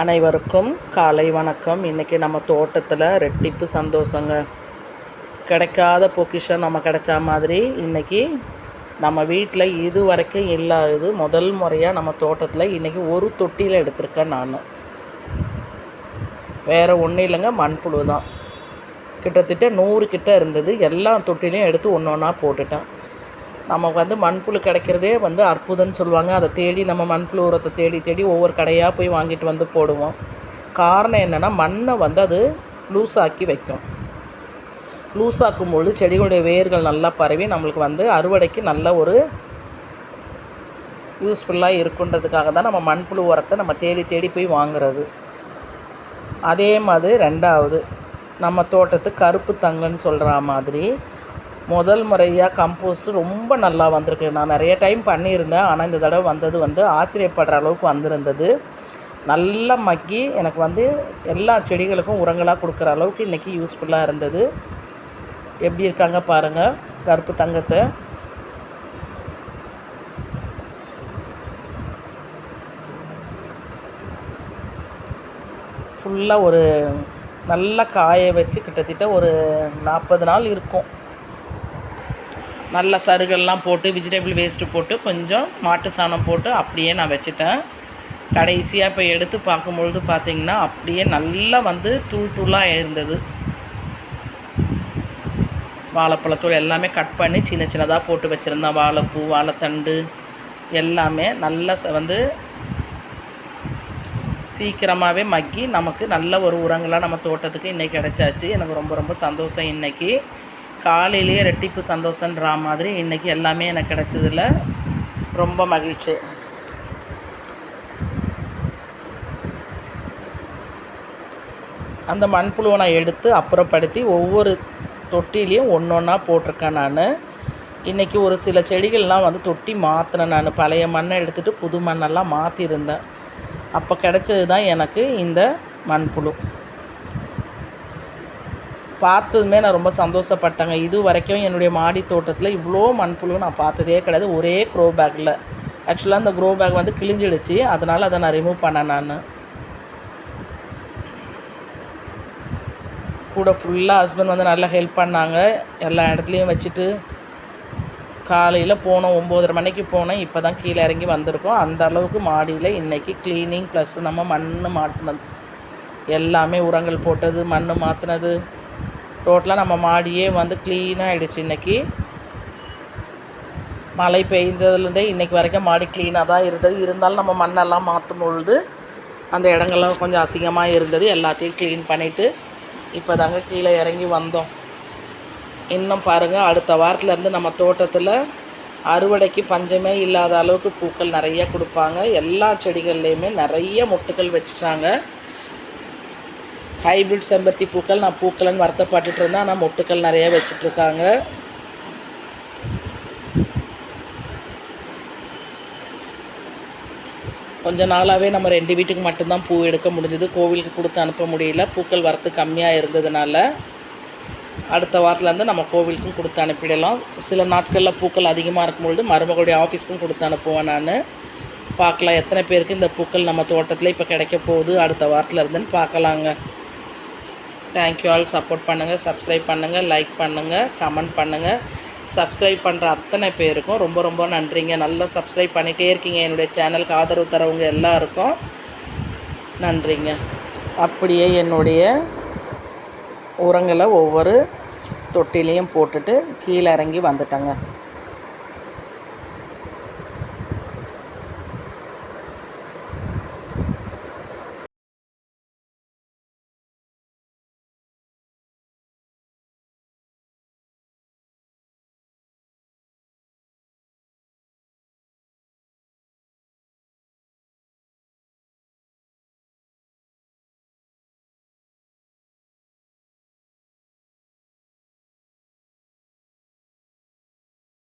அனைவருக்கும் காலை வணக்கம். இன்றைக்கி நம்ம தோட்டத்தில் ரெட்டிப்பு சந்தோஷங்க. கிடைக்காத பொக்கிஷம் நம்ம கிடைச்சா மாதிரி இன்றைக்கி நம்ம வீட்டில் இது வரைக்கும் இல்லாதது முதல் முறையாக நம்ம தோட்டத்தில் இன்றைக்கி ஒரு தொட்டியில் எடுத்திருக்கேன் நான். வேறு ஒன்றும் இல்லைங்க மண்புழு தான் கிட்டத்தட்ட நூறு கிட்ட இருந்தது. எல்லா தொட்டிலையும் எடுத்து ஒன்று ஒன்றா போட்டுட்டேன். நமக்கு வந்து மண்புழு கிடைக்கிறதே வந்து அற்புதம்னு சொல்லுவாங்க. அதை தேடி நம்ம மண்புழு உரத்தை தேடி தேடி ஒவ்வொரு கடையாக போய் வாங்கிட்டு வந்து போடுவோம். காரணம் என்னென்னா மண்ணை வந்து அது லூஸாக்கி வைக்கும். லூஸாக்கும் பொழுது செடிகளுடைய வேர்கள் நல்லா பரவி நம்மளுக்கு வந்து அறுவடைக்கு நல்ல ஒரு யூஸ்ஃபுல்லாக இருக்குன்றதுக்காக தான் நம்ம மண்புழு உரத்தை நம்ம தேடி தேடி போய் வாங்குறது. அதே மாதிரி ரெண்டாவது நம்ம தோட்டத்து கருப்பு தங்கன்னு சொல்கிற மாதிரி முதல் முறையாக கம்போஸ்ட்டு ரொம்ப நல்லா வந்திருக்கு. நான் நிறைய டைம் பண்ணியிருந்தேன். ஆனால் இந்த தடவை வந்தது வந்து ஆச்சரியப்படுற அளவுக்கு வந்திருந்தது. நல்லா மக்கி எனக்கு வந்து எல்லா செடிகளுக்கும் உரங்களாக கொடுக்குற அளவுக்கு இன்றைக்கி யூஸ்ஃபுல்லாக இருந்தது. எப்படி இருக்காங்க பாருங்கள் கருப்பு தங்கத்தை. ஃபுல்லாக ஒரு நல்லா காய வச்சு கிட்டத்தட்ட ஒரு நாற்பது நாள் இருக்கும். நல்ல சருகெல்லாம் போட்டு வெஜிடபிள் வேஸ்ட்டு போட்டு கொஞ்சம் மாட்டு சாணம் போட்டு அப்படியே நான் வச்சுட்டேன். கடைசியாக இப்போ எடுத்து பார்க்கும்பொழுது பார்த்திங்கன்னா அப்படியே நல்லா வந்து தூள் தூளாக இருந்தது. வாழைப்பழத்தூள் எல்லாமே கட் பண்ணி சின்ன சின்னதாக போட்டு வச்சுருந்தேன். வாழைப்பூ வாழைத்தண்டு எல்லாமே நல்லா வந்து சீக்கிரமாகவே மக்கி நமக்கு நல்ல ஒரு உரங்களாக நம்ம தோட்டத்துக்கு இன்றைக்கி கிடச்சாச்சு. எனக்கு ரொம்ப ரொம்ப சந்தோஷம் இன்றைக்கி காலையிலேயே ரெட்டிப்பு சந்தோஷன்ற மாதிரி இன்றைக்கி எல்லாமே எனக்கு கிடச்சதில் ரொம்ப மகிழ்ச்சி. அந்த மண்புழுவை நான் எடுத்து அப்புறப்படுத்தி ஒவ்வொரு தொட்டிலையும் ஒன்று ஒன்றா போட்டிருக்கேன் நான். இன்றைக்கி ஒரு சில செடிகள்லாம் வந்து தொட்டி மாற்றினேன் நான். பழைய மண்ணை எடுத்துகிட்டு புது மண்ணெல்லாம் மாற்றிருந்தேன் அப்போ கிடச்சது தான் எனக்கு இந்த மண்புழு. பார்த்ததுமே நான் ரொம்ப சந்தோஷப்பட்டேங்க. இது வரைக்கும் என்னுடைய மாடி தோட்டத்தில் இவ்வளோ மண்புழு நான் பார்த்ததே கிடையாது. ஒரே க்ரோ பேக்கில் ஆக்சுவலாக அந்த க்ரோ பேக் வந்து கிழிஞ்சிடுச்சு. அதனால் அதை நான் ரிமூவ் பண்ணேன் நான். கூட ஃபுல்லாக ஹஸ்பண்ட் வந்து நல்லா ஹெல்ப் பண்ணாங்க. எல்லா இடத்துலையும் வச்சுட்டு காலையில் போனோம். ஒம்போதரை மணிக்கு போனோம் இப்போ தான் கீழே இறங்கி வந்திருக்கோம். அந்த அளவுக்கு மாடியில் இன்றைக்கி க்ளீனிங் ப்ளஸ் நம்ம மண் மாட்டினது. எல்லாமே உரங்கள் போட்டது மண் மாற்றினது டோட்டலாக நம்ம மாடியே வந்து க்ளீனாக ஆகிடுச்சு இன்றைக்கி மழை பெய்ததுலேருந்தே இன்றைக்கி வரைக்கும் மாடி க்ளீனாக தான் இருந்தது. இருந்தாலும் நம்ம மண்ணெல்லாம் மாற்றும் பொழுது அந்த இடங்கள்லாம் கொஞ்சம் அசிங்கமாக இருந்தது. எல்லாத்தையும் க்ளீன் பண்ணிவிட்டு இப்போ தாங்க கீழே இறங்கி வந்தோம். இன்னும் பாருங்கள் அடுத்த வாரத்துலேருந்து நம்ம தோட்டத்தில் அறுவடைக்கு பஞ்சமே இல்லாத அளவுக்கு பூக்கள் நிறைய கொடுப்பாங்க. எல்லா செடிகள்லேயுமே நிறைய மொட்டுகள் வச்சுட்டாங்க. ஹைப்ரிட் செம்பருத்தி பூக்கள் நான் பூக்கள்னு வருத்தப்பட்டுட்டு இருந்தேன். ஆனால் மொட்டுக்கள் நிறைய வச்சிட்ருக்காங்க. கொஞ்ச நாளாகவே நம்ம ரெண்டு வீட்டுக்கு மட்டும்தான் பூ எடுக்க முடிஞ்சது. கோவிலுக்கு கொடுத்து அனுப்ப முடியல. பூக்கள் வரத்து கம்மியாக இருந்ததுனால அடுத்த வாரத்துலேருந்து நம்ம கோவிலுக்கும் கொடுத்து அனுப்பிடலாம். சில நாட்களில் பூக்கள் அதிகமாக இருக்கும்பொழுது மருமகளுடைய ஆஃபீஸ்க்கும் கொடுத்து அனுப்புவேன் நான். பார்க்கலாம் எத்தனை பேருக்கு இந்த பூக்கள் நம்ம தோட்டத்தில் இப்போ கிடைக்க போகுது. அடுத்த வாரத்தில் இருந்துன்னு பார்க்கலாங்க. தேங்க்யூ ஆல் சப்போர்ட் பண்ணுங்கள் சப்ஸ்கிரைப் பண்ணுங்கள் லைக் பண்ணுங்கள் கமெண்ட் பண்ணுங்கள் சப்ஸ்கிரைப் பண்ணுற அத்தனை பேருக்கும் ரொம்ப ரொம்ப நன்றிங்க. நல்லா சப்ஸ்கிரைப் பண்ணிகிட்டே இருக்கீங்க. என்னுடைய சேனலுக்கு ஆதரவு தரவங்க எல்லாருக்கும் நன்றிங்க. அப்படியே என்னுடைய உரங்களை ஒவ்வொரு தொட்டிலையும் போட்டுட்டு கீழே இறங்கி வந்துட்டேங்க.